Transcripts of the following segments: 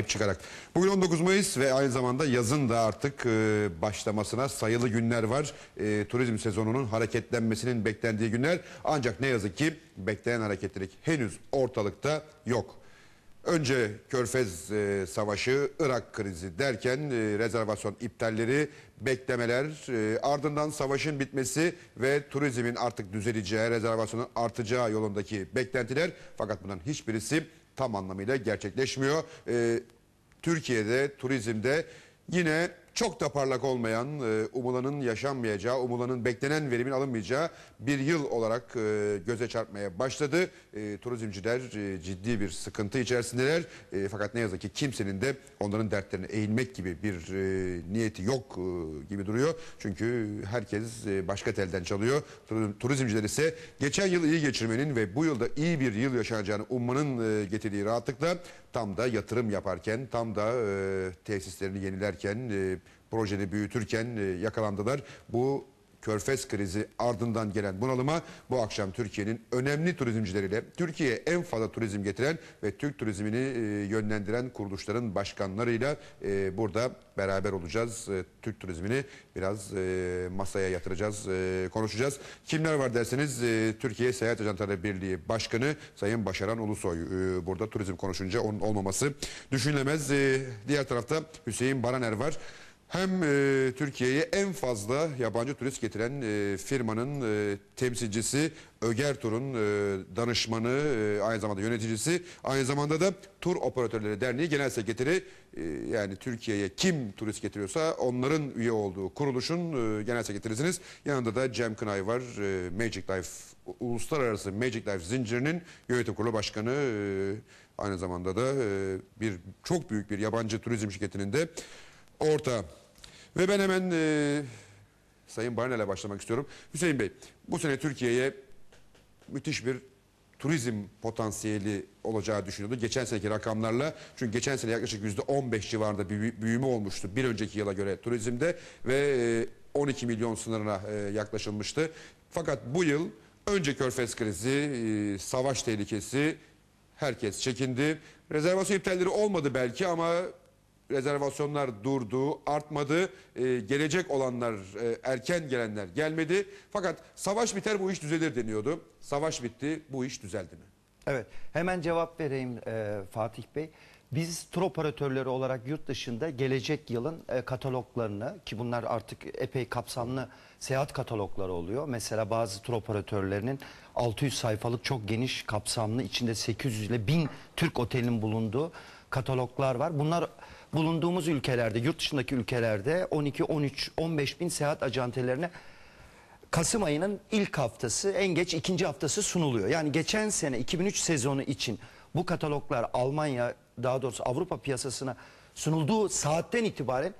sahip çıkarak. Bugün 19 Mayıs ve aynı zamanda yazın da artık e, başlamasına sayılı günler var. E, turizm sezonunun hareketlenmesinin beklendiği günler. Ancak ne yazık ki beklenen hareketlilik henüz ortalıkta yok. Önce Körfez e, Savaşı, Irak krizi derken e, rezervasyon iptalleri, beklemeler, e, ardından savaşın bitmesi ve turizmin artık düzeleceği, rezervasyonun artacağı yolundaki beklentiler. Fakat bunların hiçbirisi tam anlamıyla gerçekleşmiyor. E, Türkiye'de, turizmde yine çok da parlak olmayan, e, umulanın yaşanmayacağı, umulanın beklenen verimin alınmayacağı bir yıl olarak e, göze çarpmaya başladı. E, turizmciler ciddi bir sıkıntı içerisindeler. Fakat ne yazık ki kimsenin de onların dertlerine eğilmek gibi bir niyeti yok gibi duruyor. Çünkü herkes başka telden çalıyor. Tur- Turizmciler ise geçen yıl iyi geçirmenin ve bu yılda iyi bir yıl yaşanacağını ummanın getirdiği rahatlıkla tam da yatırım yaparken, tam da tesislerini yenilerken, projeni büyütürken e, yakalandılar. Bu Körfez krizi ardından gelen bunalıma bu akşam Türkiye'nin önemli turizmcileriyle Türkiye'ye en fazla turizm getiren ve Türk turizmini e, yönlendiren kuruluşların başkanlarıyla e, burada beraber olacağız. E, Türk turizmini biraz e, masaya yatıracağız, e, konuşacağız. Kimler var derseniz e, Türkiye Seyahat Ajantaları Birliği Başkanı Sayın Başaran Ulusoy e, burada turizm konuşunca onun olmaması düşünülemez. E, diğer tarafta Hüseyin Baraner var. Hem e, Türkiye'ye en fazla yabancı turist getiren e, firmanın e, temsilcisi Öger Tur'un e, danışmanı, e, aynı zamanda yöneticisi, aynı zamanda da Tur Operatörleri Derneği Genel Sekreteri. E, yani Türkiye'ye kim turist getiriyorsa onların üye olduğu kuruluşun e, genel sekreterisiniz. Yanında da Cem Kınay var, e, Magic Life, Uluslararası Magic Life zincirinin yönetim kurulu başkanı. E, aynı zamanda da e, bir çok büyük bir yabancı turizm şirketinin de orta. Ve ben hemen e, Sayın Barnel'e başlamak istiyorum. Hüseyin Bey, bu sene Türkiye'ye müthiş bir turizm potansiyeli olacağı düşünüyordu. Geçen seneki rakamlarla çünkü geçen sene yaklaşık yüzde 15 civarında bir büyü- büyüme olmuştu bir önceki yıla göre turizmde ve e, 12 milyon sınırına e, yaklaşılmıştı. Fakat bu yıl önce Körfez krizi, e, savaş tehlikesi herkes çekindi. Rezervasyon iptalleri olmadı belki ama rezervasyonlar durdu, artmadı. Ee, gelecek olanlar, e, erken gelenler gelmedi. Fakat savaş biter bu iş düzelir deniyordu. Savaş bitti, bu iş düzeldi mi? Evet, hemen cevap vereyim e, Fatih Bey. Biz tur operatörleri olarak yurt dışında gelecek yılın e, kataloglarını ki bunlar artık epey kapsamlı seyahat katalogları oluyor. Mesela bazı tur operatörlerinin 600 sayfalık çok geniş kapsamlı içinde 800 ile 1000 Türk otelinin bulunduğu kataloglar var. Bunlar bulunduğumuz ülkelerde, yurt dışındaki ülkelerde 12, 13, 15 bin seyahat acentelerine Kasım ayının ilk haftası en geç ikinci haftası sunuluyor. Yani geçen sene 2003 sezonu için bu kataloglar Almanya daha doğrusu Avrupa piyasasına sunulduğu saatten itibaren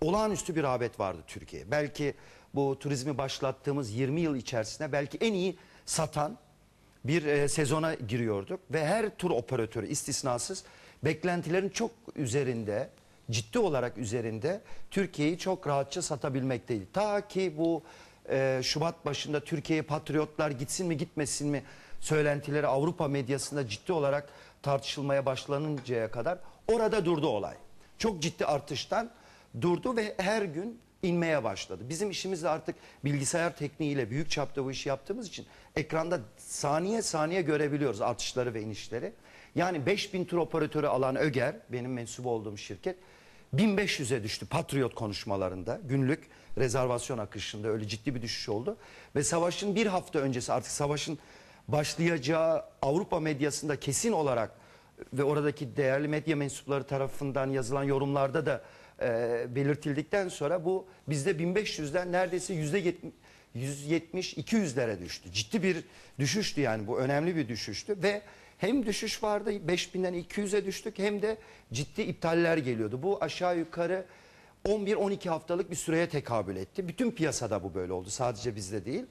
olağanüstü bir rağbet vardı Türkiye. Belki bu turizmi başlattığımız 20 yıl içerisinde belki en iyi satan bir e, sezona giriyorduk ve her tur operatörü istisnasız beklentilerin çok üzerinde ciddi olarak üzerinde Türkiye'yi çok rahatça satabilmekteydi. Ta ki bu e, Şubat başında Türkiye'ye patriotlar gitsin mi gitmesin mi söylentileri Avrupa medyasında ciddi olarak tartışılmaya başlanıncaya kadar orada durdu olay. Çok ciddi artıştan durdu ve her gün inmeye başladı. Bizim işimiz de artık bilgisayar tekniğiyle büyük çapta bu işi yaptığımız için ekranda saniye saniye görebiliyoruz artışları ve inişleri. Yani 5000 tur operatörü alan Öger, benim mensup olduğum şirket 1500'e düştü Patriot konuşmalarında. Günlük rezervasyon akışında öyle ciddi bir düşüş oldu. Ve savaşın bir hafta öncesi artık savaşın başlayacağı Avrupa medyasında kesin olarak ve oradaki değerli medya mensupları tarafından yazılan yorumlarda da e, belirtildikten sonra bu bizde 1500'den neredeyse yüzde 170-200'lere düştü. Ciddi bir düşüştü yani bu önemli bir düşüştü ve hem düşüş vardı 5000'den 200'e düştük hem de ciddi iptaller geliyordu. Bu aşağı yukarı 11-12 haftalık bir süreye tekabül etti. Bütün piyasada bu böyle oldu sadece bizde değil.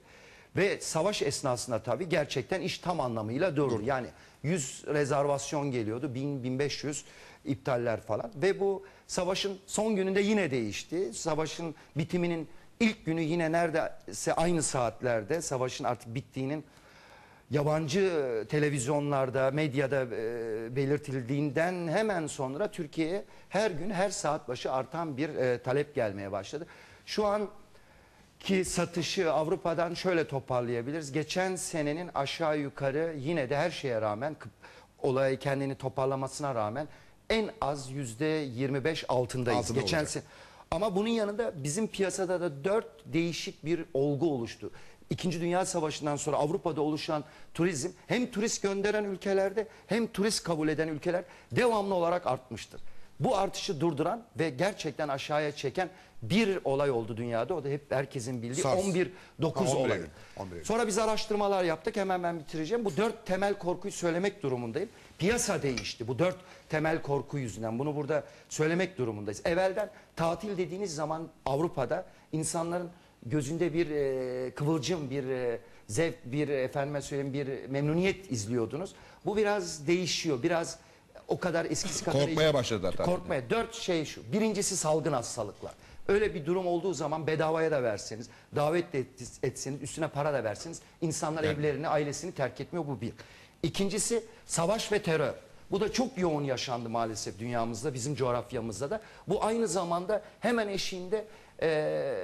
Ve savaş esnasında tabii gerçekten iş tam anlamıyla durdu. Yani 100 rezervasyon geliyordu, 1000-1500 iptaller falan. Ve bu savaşın son gününde yine değişti. Savaşın bitiminin ilk günü yine neredeyse aynı saatlerde savaşın artık bittiğinin yabancı e, televizyonlarda, medyada e, belirtildiğinden hemen sonra Türkiye'ye her gün her saat başı artan bir e, talep gelmeye başladı. Şu an ki satışı Avrupa'dan şöyle toparlayabiliriz. Geçen senenin aşağı yukarı yine de her şeye rağmen olayı kendini toparlamasına rağmen en az yüzde 25 altındayız. Altında Geçen sene. Ama bunun yanında bizim piyasada da dört değişik bir olgu oluştu. İkinci Dünya Savaşı'ndan sonra Avrupa'da oluşan turizm hem turist gönderen ülkelerde hem turist kabul eden ülkeler devamlı olarak artmıştır. Bu artışı durduran ve gerçekten aşağıya çeken bir olay oldu dünyada. O da hep herkesin bildiği SARS. 11-9 Ha, 11 olayı. Eylül, 11 Eylül. Sonra biz araştırmalar yaptık. Hemen ben bitireceğim. Bu dört temel korkuyu söylemek durumundayım. Piyasa değişti. Bu dört temel korku yüzünden. Bunu burada söylemek durumundayız. Evvelden tatil dediğiniz zaman Avrupa'da insanların gözünde bir e, kıvılcım, bir e, zevk, bir efendime söyleyeyim bir memnuniyet izliyordunuz. Bu biraz değişiyor. Biraz o kadar eskisi kadar Korkmaya başladılar. Korkmaya. Dört şey şu. Birincisi salgın hastalıklar. Öyle bir durum olduğu zaman bedavaya da verseniz, davet de et- etseniz, üstüne para da verseniz insanlar evlerini, ailesini terk etmiyor. Bu bir. İkincisi savaş ve terör. Bu da çok yoğun yaşandı maalesef dünyamızda, bizim coğrafyamızda da. Bu aynı zamanda hemen eşiğinde e,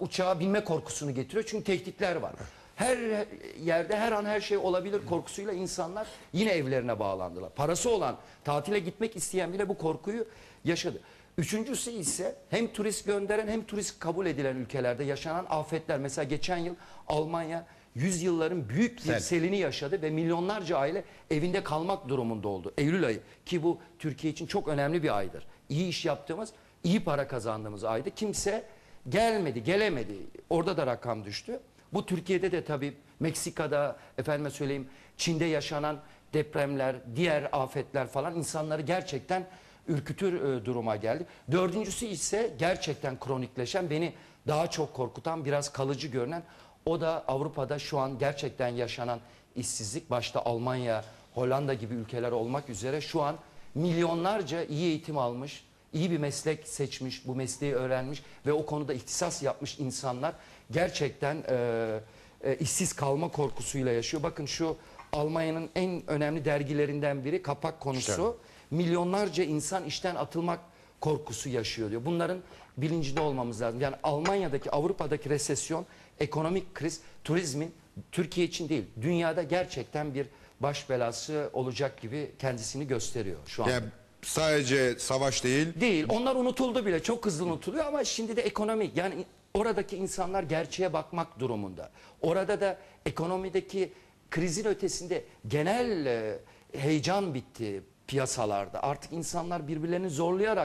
uçağa binme korkusunu getiriyor. Çünkü tehditler var. Her yerde her an her şey olabilir korkusuyla insanlar yine evlerine bağlandılar. Parası olan, tatile gitmek isteyen bile bu korkuyu yaşadı. Üçüncüsü ise hem turist gönderen hem turist kabul edilen ülkelerde yaşanan afetler. Mesela geçen yıl Almanya yüzyılların büyük bir Sel. selini yaşadı ve milyonlarca aile evinde kalmak durumunda oldu. Eylül ayı ki bu Türkiye için çok önemli bir aydır. İyi iş yaptığımız, iyi para kazandığımız aydı. Kimse gelmedi, gelemedi. Orada da rakam düştü. Bu Türkiye'de de tabii Meksika'da efendime söyleyeyim Çin'de yaşanan depremler, diğer afetler falan insanları gerçekten ürkütür e, duruma geldi. Dördüncüsü ise gerçekten kronikleşen, beni daha çok korkutan, biraz kalıcı görünen o da Avrupa'da şu an gerçekten yaşanan işsizlik başta Almanya, Hollanda gibi ülkeler olmak üzere şu an milyonlarca iyi eğitim almış, iyi bir meslek seçmiş, bu mesleği öğrenmiş ve o konuda ihtisas yapmış insanlar gerçekten e, e, işsiz kalma korkusuyla yaşıyor. Bakın şu Almanya'nın en önemli dergilerinden biri kapak konusu. Milyonlarca insan işten atılmak korkusu yaşıyor diyor. Bunların bilincinde olmamız lazım. Yani Almanya'daki, Avrupa'daki resesyon, ekonomik kriz, turizmin Türkiye için değil, dünyada gerçekten bir baş belası olacak gibi kendisini gösteriyor şu anda. Yani sadece savaş değil, Değil. Onlar unutuldu bile. Çok hızlı unutuluyor ama şimdi de ekonomik. Yani oradaki insanlar gerçeğe bakmak durumunda. Orada da ekonomideki krizin ötesinde genel e, heyecan bitti piyasalarda. Artık insanlar birbirlerini zorlayarak